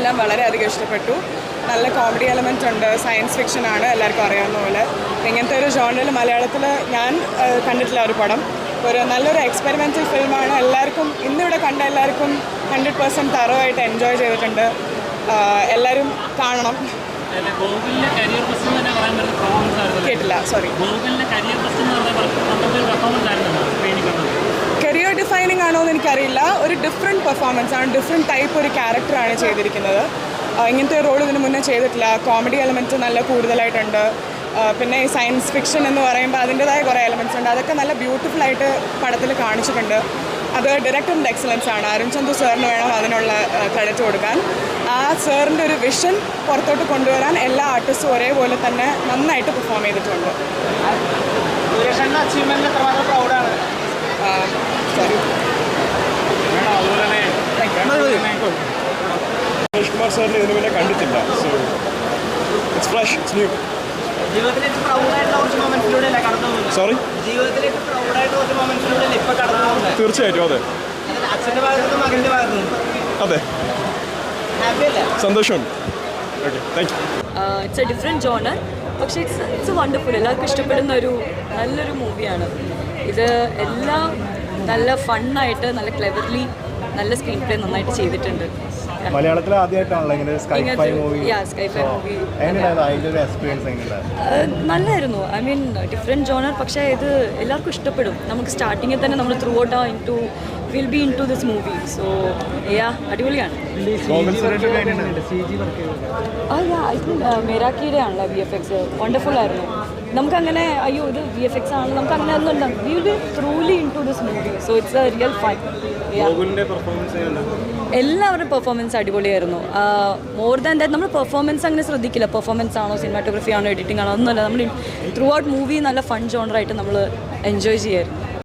എല്ലാം വളരെയധികം ഇഷ്ടപ്പെട്ടു. നല്ല കോമഡി എലമെന്റ് ഉണ്ട്. സയൻസ് ഫിക്ഷൻ ആണ് എല്ലാവർക്കും അറിയാവുന്ന പോലെ. ഇങ്ങനത്തെ ഒരു ജോണിൽ മലയാളത്തിൽ ഞാൻ കണ്ടിട്ടില്ല ഒരു പടം. ഒരു നല്ലൊരു എക്സ്പെരിമെന്റൽ ഫിലിമാണ് എല്ലാവർക്കും ഇന്നിവിടെ കണ്ട എല്ലാവർക്കും ഹൺഡ്രഡ് പെർസെന്റ് തറവായിട്ട് എൻജോയ് ചെയ്തിട്ടുണ്ട്. എല്ലാവരും കാണണം. കേട്ടില്ല സോറി കരിയർ ബസ് എന്ന് പറയുന്ന അന്നത്തെ ഒരു പെർഫോമൻസ് ആയിരുന്നു സ്ക്രീനിൽ കണ്ടത് കരിയർ ഡിഫൈനിങ് ആണോ എന്ന് എനിക്കറിയില്ല. ഒരു ഡിഫറെന്റ് പെർഫോമൻസ് ആണ് ഡിഫറെന്റ് ടൈപ്പ് ഒരു ക്യാരക്ടറാണ് ചെയ്തിരിക്കുന്നത്. ഇങ്ങനത്തെ റോൾ ഇതിന് മുന്നേ ചെയ്തിട്ടില്ല. കോമഡി എലമെന്റ് നല്ല കൂടുതലായിട്ടുണ്ട്. പിന്നെ ഈ സയൻസ് ഫിക്ഷൻ എന്ന് പറയുമ്പോൾ അതിന്റെതായ കുറേ എലമെന്റ്സ് ഉണ്ട്. അതൊക്കെ നല്ല ബ്യൂട്ടിഫുൾ ആയിട്ട് പടത്തിൽ കാണിച്ചിട്ടുണ്ട്. അത് ഡയറക്ടറിന്റെ എക്സലൻസ് ആണ്. അരുൺ ചന്തു സാറിന് വേണം അതിനുള്ള ക്രെഡിറ്റ് കൊടുക്കാൻ. ആ സാറിന്റെ ഒരു വിഷൻ പുറത്തോട്ട് കൊണ്ടുവരാൻ എല്ലാ ആർട്ടിസ്റ്റും ഒരേപോലെ തന്നെ നന്നായിട്ട് പെർഫോം ചെയ്തിട്ടുണ്ട്. അച്ചീവ്മെന്റ് പ്രൗഡാണ് സോറി കുമാർ സാറിനെ ഇതിനു മുന്നേ കണ്ടിട്ടില്ല. So it's fresh it's new sorry തീർച്ചയായിട്ടും അതെ. അതെ. സന്തോഷം അല്ലേ? സന്തോഷമുണ്ട്. Okay thank you it's a different genre പക്ഷേ ഇറ്റ്സ് ഇറ്റ്സ് വണ്ടർഫുൾ എല്ലാവർക്കും ഇഷ്ടപ്പെടുന്ന ഒരു നല്ലൊരു മൂവിയാണ് ഇത് എല്ലാം നല്ല ഫണ്ണായിട്ട് നല്ല ക്ലെവർലി നല്ല സ്ക്രീൻ പ്ലേ നന്നായിട്ട് ചെയ്തിട്ടുണ്ട്. മലയാളത്തിൽ ആദ്യമായിട്ടാണല്ലോ ഇങ്ങനെ സ്കൈ ഫൈ മൂവി നല്ലായിരുന്നു. ഐ മീൻ ഡിഫറെന്റ് ജോണർ പക്ഷേ ഇത് എല്ലാവർക്കും ഇഷ്ടപ്പെടും. നമുക്ക് സ്റ്റാർട്ടിങ്ങിൽ തന്നെ നമ്മൾ throughout ah into will be into this movie so yeah അടിപൊളിയാണ് ആ യാ ഐ തിങ്ക് മേരാക്കിയുടെ ആണല്ലോ വി എഫ് എക്സ് വണ്ടർഫുൾ ആയിരുന്നു. നമുക്കങ്ങനെ അയ്യോ ഇത് വി എഫ് എക്സ് ആണ് നമുക്ക് അങ്ങനെ ഒന്നും ഉണ്ടാകും we will be truly into this movie so it's a real fine എല്ലാവരുടെ പെർഫോമൻസ് അടിപൊളിയായിരുന്നു. മോർ ദാൻ ദാറ്റ് നമ്മൾ പെർഫോമൻസ് അങ്ങനെ ശ്രദ്ധിക്കില്ല. പെർഫോമൻസ് ആണോ സിനിമാറ്റോഗ്രഫി ആണോ എഡിറ്റിംഗ് ആണോ ഒന്നുമല്ല. നമ്മൾ ത്രൂ ഔട്ട് മൂവി നല്ല ഫൺ ജോണറായിട്ട് നമ്മൾ എൻജോയ് ചെയ്യായിരുന്നു.